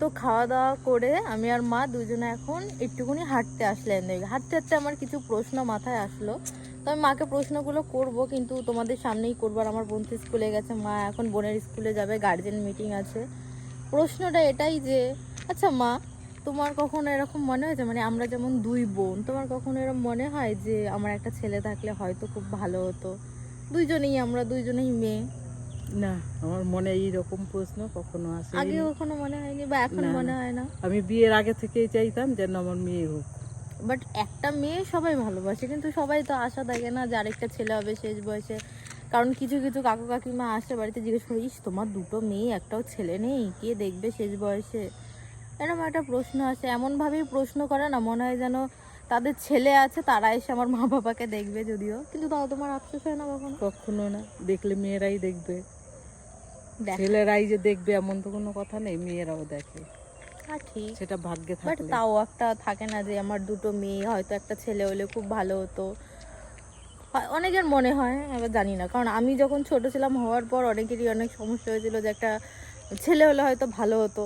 তো খাওয়া দাওয়া করে আমি আর মা দুজনে এখন একটুখানি হাঁটতে আসলেন। হাঁটতে হাঁটতে আমার কিছু প্রশ্ন মাথায় আসলো। তো আমি মাকে প্রশ্নগুলো করব, কিন্তু তোমাদের সামনেই করব। আমার বোন তো স্কুলে গেছে, মা এখন বোনের স্কুলে যাবে গার্জেন মিটিং আছে। প্রশ্নটা এটাই যে আচ্ছা মা, তোমার কখনো এরকম মনে হয়েছে মানে আমরা যেমন দুই বোন, তোমার কখনো এরকম মনে হয় যে, আমার একটা ছেলে থাকলে হয়তো খুব ভালো হতো? দুইজনেই, আমরা দুইজনেই মেয়ে। না। আমার মনে এইরকম প্রশ্ন কখনো আসে আগে কখনো মনে হয়নি বা এখন মনে হয় না। আমি বিয়ের আগে থেকেই চাইতাম যেন আমার মেয়ে হোক। বাট একটা মেয়ে সবাই ভালোবাসে কিন্তু সবাই তো আশা থাকে না যে আরেকটা ছেলে হবে শেষ বয়সে। কারণ কিছু কিছু কাকু কাকিমা আসে বাড়িতে জিজ্ঞেস করি "ইস, তোমার দুটো মেয়ে একটাও ছেলে নেই? কে দেখবে শেষ বয়সে? এরকম একটা প্রশ্ন আসে। এমনভাবেই প্রশ্ন করে না মনে হয় যেন তাদের ছেলে আছে তারা এসে আমার মা বাবাকে দেখবে যদিও। কিন্তু তাও তোমার আফসোস হয় না কখনো? কখনো না দেখলে মেয়েরাই দেখবে। দেখ ছেলেরাই যে দেখবে এমন তো কোনো কথা নেই মেয়েরাও দেখে। ঠিক। সেটা ভাগ্যে বাট তাও একটা থাকে না যে আমার দুটো মেয়ে হয়তো একটা ছেলে হলে খুব ভালো হতো। অনেকের মনে হয় এবার জানি না। কারণ আমি যখন ছোট ছিলাম হওয়ার পর অনেকেরই অনেক সমস্যা হয়েছিল যে একটা ছেলে হলে হয়তো ভালো হতো।